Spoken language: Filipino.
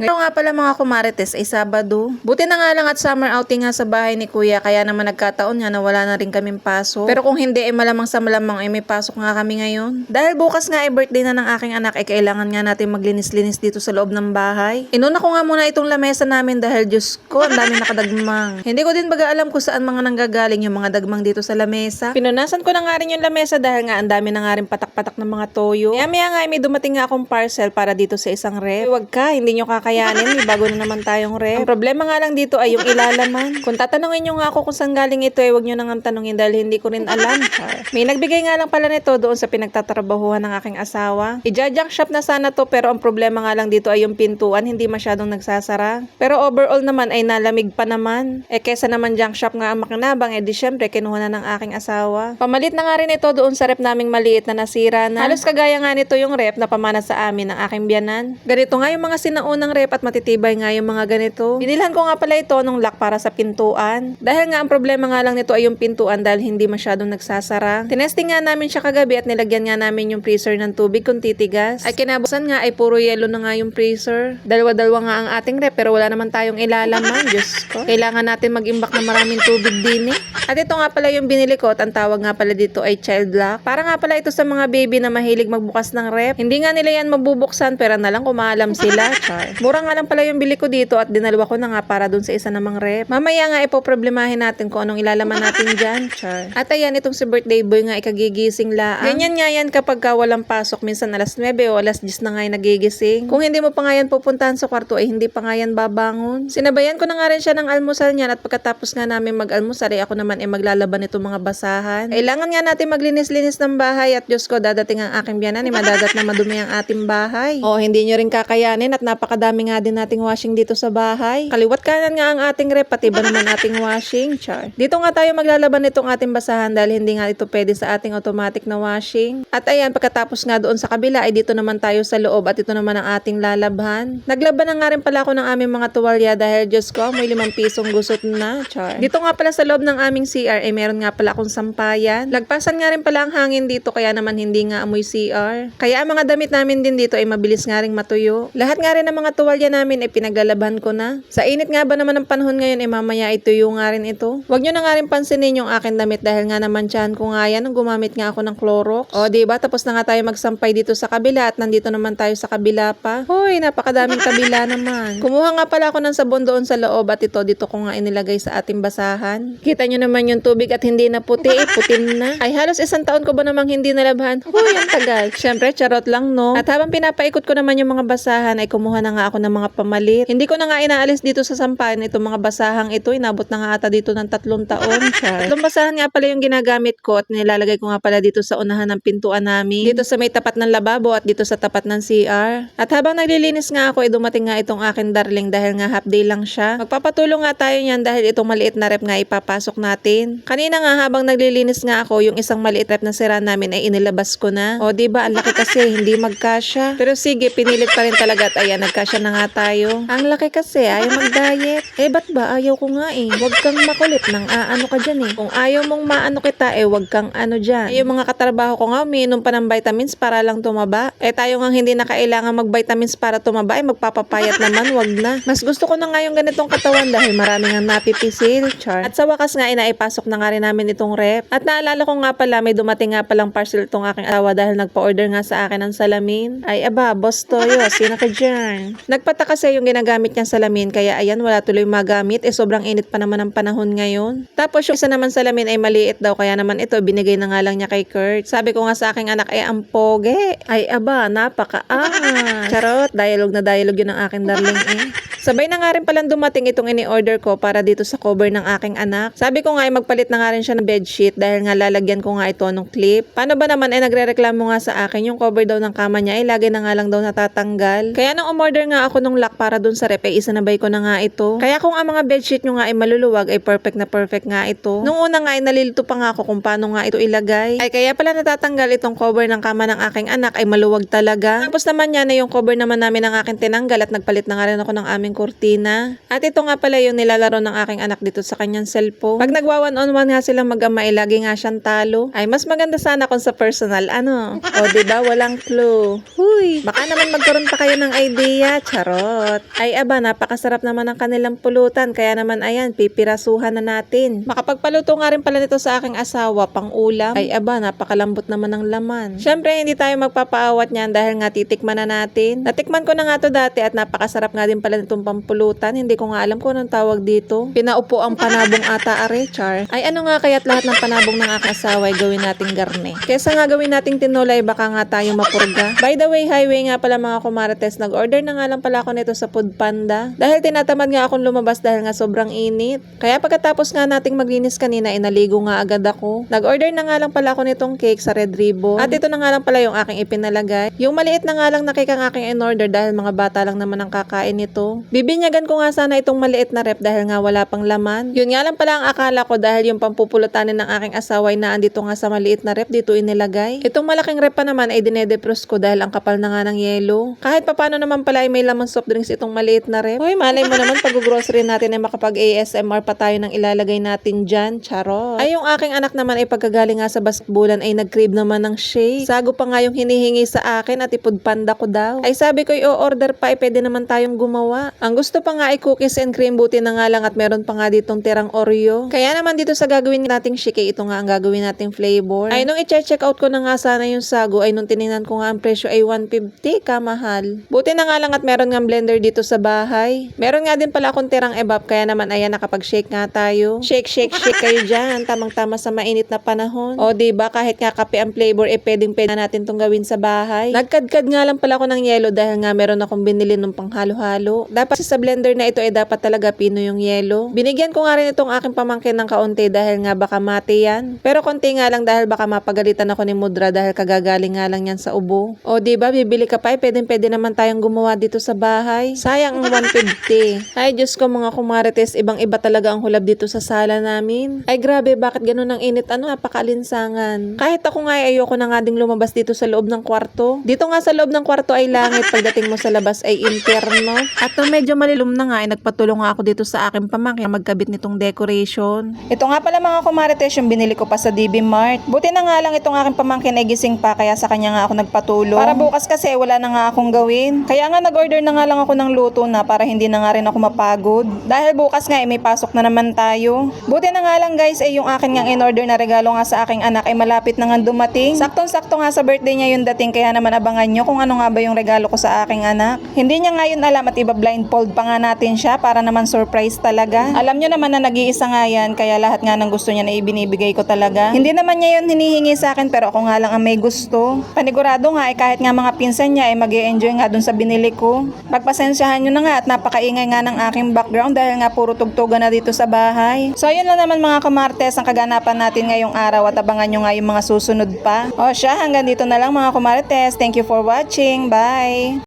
Ngayon nga pala mga kumarites ay Sabado. Buti na nga lang at summer outing nga sa bahay ni Kuya kaya naman nagkataon nga na wala na rin kaming pasok. Pero kung hindi ay malamang sa malamang ay may pasok nga kami ngayon. Dahil bukas nga ay birthday na ng aking anak ay kailangan nga natin maglinis-linis dito sa loob ng bahay. Inuna ko nga muna itong lamesa namin dahil Diyos ko ang dami nakadagmang. hindi ko din baga alam kung saan mga nanggagaling yung mga dagmang dito sa lamesa. Pinunasan ko na nga rin yung lamesa dahil nga ang dami na nga rin patak-patak ng mga toyo. Kaya nga ay may dumating nga akong parcel para dito sa isang ref. Huwag ka, hindi nyo kakayanin. May bago na naman tayong ref. Ang problema nga lang dito ay yung ilalaman. Kung tatanungin nyo nga ako kung saan galing ito, eh, huwag nyo nang tanungin dahil hindi ko rin alam. May nagbigay nga lang pala nito doon sa pinagtatrabahuhan ng aking asawa. Ija-junk shop na sana to pero ang problema nga lang dito ay yung pintuan hindi masyadong nagsasara. Pero overall naman ay nalamig pa naman. Eh kesa naman junk shop nga ang makinabang, eh di syempre kinuha na ng aking asawa. Pamalit na nga rin ito doon sa rep naming maliit na nasira na. Halos kagaya nga nito yung rep na pamana sa amin ng aking biyanan. Ganito nga yung mga sinaunang rep at matitibay nga yung mga ganito. Binilhan ko nga pala ito nung lock para sa pintuan. Dahil nga ang problema nga lang nito ay yung pintuan dahil hindi masyadong nagsasara. Tinesting nga namin siya kagabi at nilagyan nga namin yung freezer ng tubig kung titigas. Ay kinabukasan nga ay puro yelo na nga yung freezer. Dalawa-dalawa nga ang ating rep pero wala naman tayong ilalaman. Diyos ko. Kailangan natin mag-imbak ng maraming tubig din eh. At ito nga pala yung binili ko at ang tawag nga pala dito ay child lock. Para nga pala ito sa mga baby na mahilig magbukas ng rep. Hindi nga nila yan mabubuksan pero na lang kung maalam sila. Char. Mura nga lang pala yung bili ko dito at dinalwa ko na nga para dun sa isa namang rep. Mamaya nga ipoproblemahin natin kung anong ilalaman natin dyan. Char. At ayan itong si birthday boy nga ikagigising laang. Ganyan nga yan kapag ka walang pasok. Minsan alas 9 o alas 10 na nga yung nagigising. Kung hindi mo pa nga yan pupuntahan sa kwarto ay hindi pa nga yan babangon. Sinabayan ko na nga rin siya ng almusal niyan at pagkatapos nga namin mag-almusal ay ako naman ay maglalaban itong mga basahan. Kailangan nga natin maglinis-linis ng bahay at Diyos ko dadating ang aking biyanan ni madadat na madumi ang ating bahay. O hindi nyo rin kakayanin at napakadami nga din nating washing dito sa bahay. Kaliwat kanan nga ang ating rep pati ba naman ating washing char. Dito nga tayo maglalaban nitong ating basahan dahil hindi nga ito pwede sa ating automatic na washing. At ayan pagkatapos nga doon sa kabila ay dito naman tayo sa loob at ito naman ang ating lalabhan. Naglaban na nga rin pala ako ng aming mga tuwalya dahil Diyos ko may limang pisong gusot na char. Dito nga pala sa loob ng aming CR ay meron nga pala akong sampayan. Lagpasan nga rin pala ang hangin dito kaya naman hindi nga amoy CR. Kaya ang mga damit namin din dito ay mabilis nga ring matuyo. Lahat nga rin ng mga tuwalya namin ay pinaglalaban ko na. Sa init nga ba naman ng panahon ngayon ay mamaya ituyo nga rin ito. Huwag nyo na nga rin pansinin yung akin damit dahil nga naman tiyan ko nga yan nung gumamit nga ako ng Clorox. O di ba tapos na nga tayo magsampay dito sa kabila at nandito naman tayo sa kabila pa. Hoy, napakadaming kabila naman. Kumuha nga pala ako ng sabon doon sa loob at ito dito ko nga inilagay sa ating basahan. Kita nyo naman yung tubig at hindi na puti, eh, putin na. Ay halos isang taon ko ba namang hindi nalabhan? Hoy, ang tagal. Siyempre, charot lang no. At habang pinapaikot ko naman yung mga basahan ay kumuha na nga ako ng mga pamalit. Hindi ko na nga inaalis dito sa sampahan itong mga basahang ito. Inabot na nga ata dito ng tatlong taon. Char. Tatlong basahan nga pala yung ginagamit ko at nilalagay ko nga pala dito sa unahan ng pintuan namin. Dito sa may tapat ng lababo at dito sa tapat ng CR. At habang naglilinis nga ako ay dumating nga itong akin darling dahil nga half day lang siya. Magpapatulong nga tayo niyan dahil itong maliit na rep nga ipapasok natin. Kanina nga habang naglilinis nga ako yung isang maliit rep na sira namin ay inilabas ko na. O di ba ang laki kasi hindi magkasya. Pero sige pinilit pa rin talaga at ayan nagkasya na nga tayo. Ang laki kasi ayaw mag-diet. Eh ba't ba ayaw ko nga eh. Huwag kang makulit nang aano ka dyan eh. Kung ayaw mong maano kita eh huwag kang ano dyan. Eh, yung mga katrabaho ko nga umiinom pa ng vitamins para lang tumaba. Eh tayo nga hindi na kailangan mag-vitamins para tumaba eh magpapapayat naman wag na. Mas gusto ko na nga yung ganitong katawan dahil marami nga napipisil. Char. At sa wakas nga inaipasok na nga rin namin itong rep. At naalala ko nga pala may dumating nga palang parcel itong aking asawa dahil nagpa-order nga sa akin ng salamin. Ay aba, boss Toyo, sino ka dyan? Nagpata kasi yung ginagamit niyang salamin kaya ayan wala tuloy magamit eh sobrang init pa naman ang panahon ngayon. Tapos yung isa naman salamin ay maliit daw kaya naman ito binigay na nga lang niya kay Kurt. Sabi ko nga sa aking anak ay ang poge. Ay aba, napaka ah. Charot, dialogue na dialogue yun ng aking darling eh. Sabay na nga rin palang dumating itong ini-order ko para dito sa cover ng aking anak. Sabi ko nga ay magpalit na nga rin siya ng bedsheet dahil nga lalagyan ko nga ito ng clip. Paano ba naman ay nagre-reklamo nga sa akin yung cover daw ng kama niya ay lagi na nga lang daw natatanggal. Kaya nung umorder nga ako ng lock para dun sa rep ay isanabay ko na nga ito. Kaya kung ang mga bedsheet nyo nga ay maluluwag ay perfect na perfect nga ito. Nung una nga ay nalilito pa nga ako kung paano nga ito ilagay. Ay kaya pala natatanggal itong cover ng kama ng aking anak ay maluwag talaga. Tapos naman yan na yung cover naman namin ng aking tinanggal at nagpalit na nga rin ako ng aming aming kurtina. At ito nga pala yung nilalaro ng aking anak dito sa kanyang cellphone. Pag nagwa one on one nga silang mag-ama, eh, lagi nga siyang talo. Ay, mas maganda sana kung sa personal, ano? O, di ba Walang clue. Huy, baka naman magkaroon pa kayo ng idea. Charot. Ay, aba, napakasarap naman ang kanilang pulutan. Kaya naman, ayan, pipirasuhan na natin. Makapagpaluto nga rin pala nito sa aking asawa, pang ulam. Ay, aba, napakalambot naman ng laman. Siyempre, hindi tayo magpapaawat niyan dahil nga titikman na natin. Natikman ko na nga to dati at napakasarap nga din pala nitong pampulutan. Hindi ko nga alam kung anong tawag dito. Pinaupo ang panabong ata are, Char. Ay, ano nga kaya't lahat ng panabong ng aking asawa ay gawin nating garne. Kesa nga gawin nating tinulay, baka nga tayo mapurga. By the way, highway nga pala mga kumarites, nag-order na nga lang pala ako nito sa Food Panda. Dahil tinatamad nga akong lumabas dahil nga sobrang init. Kaya pagkatapos nga nating maglinis kanina, inaligo nga agad ako. Nag-order na nga lang pala ako nitong cake sa Red Ribbon. At ito na nga lang pala yung aking ipinalagay. Yung maliit na nga lang na cake ang aking in-order dahil mga bata lang naman ang kakain nito. Bibinyagan ko nga sana itong maliit na rep dahil nga wala pang laman. Yun nga lang pala ang akala ko dahil yung pampupulutanin ng aking asawa ay naandito nga sa maliit na rep dito inilagay. Itong malaking rep pa naman ay dinedepros ko dahil ang kapal na nga ng yelo. Kahit papano naman pala ay may laman soft drinks itong maliit na rep. Hoy, malay mo naman pag grocery natin ay makapag ASMR pa tayo ng ilalagay natin dyan. Charot. Ay, yung aking anak naman ay pagkagaling nga sa basketbulan ay nag-crave naman ng shake. Sago pa nga yung hinihingi sa akin at ipudpanda ko daw. Ay sabi ko i-order pa ay pwede naman tayong gumawa. Ang gusto pa nga ay cookies and cream buti na nga lang at meron pa nga ditong tirang Oreo. Kaya naman dito sa gagawin nating shake ito nga ang gagawin nating flavor. Ay nung i-check out ko na nga sana yung sago ay nung tiningnan ko nga ang presyo ay 150 kamahal. Buti na nga lang at meron nga blender dito sa bahay. Meron nga din pala akong tirang ebab kaya naman ayan nakapag-shake nga tayo. Shake, shake, shake kayo dyan. Tamang-tama sa mainit na panahon. O ba kahit nga kape ang flavor eh pwedeng pwede na natin tong gawin sa bahay. Nagkadkad nga lang pala ako ng yelo dahil nga meron akong binili ng panghalo-halo. Dapat sa blender na ito ay dapat talaga pino yung yelo. Binigyan ko nga rin itong aking pamangkin ng kaunti dahil nga baka mati yan. Pero konti nga lang dahil baka mapagalitan ako ni Mudra dahil kagagaling nga lang yan sa ubo. O di ba bibili ka pa eh pwedeng pwede naman tayong gumawa dito sa bahay. Sayang ang 150. Ay Diyos ko mga kumarites, ibang iba talaga ang hulab dito sa sala namin. Ay grabe, bakit ganun ang init? Ano, napakalinsangan. Kahit ako nga ay ayoko na nga ding lumabas dito sa loob ng kwarto. Dito nga sa loob ng kwarto ay langit, pagdating mo sa labas ay interno. At nung medyo malilum na nga, ay nagpatulong nga ako dito sa aking pamangkin magkabit nitong decoration. Ito nga pala mga kumarites, yung binili ko pa sa DB Mart. Buti na nga lang itong aking pamangkin ay gising pa, kaya sa kanya nga ako nagpatulong. Para bukas kasi wala na nga akong gawin. Kaya nga nag-order na nga lang ako ng luto na para hindi na nga rin ako mapagod. Dahil bukas nga ay may pasok na naman tayo. Buti na nga lang guys ay yung akin nga in-order na regalo nga sa aking anak ay malapit na nga dumating. Saktong-sakto nga sa birthday niya yung dating kaya naman abangan nyo kung ano nga ba yung regalo ko sa aking anak. Hindi niya nga yun alam at iba blindfold pa nga natin siya para naman surprise talaga. Alam nyo naman na nag-iisa nga yan kaya lahat nga ng gusto niya na ibinibigay ko talaga. Hindi naman niya yun hinihingi sa akin pero ako nga lang ang may gusto. Panigurado nga ay kahit nga mga pinsan niya ay mag enjoy nga dun sa binili ko. Pagpasensyahan nyo na nga at napakaingay nga ng aking background dahil nga puro tugtugan na dito sa bahay. So ayun lang naman mga kamartes ang kaganapan natin ngayong araw at abangan nyo nga yung mga susunod pa. O siya hanggang dito na lang mga kumartes. Thank you for watching. Bye!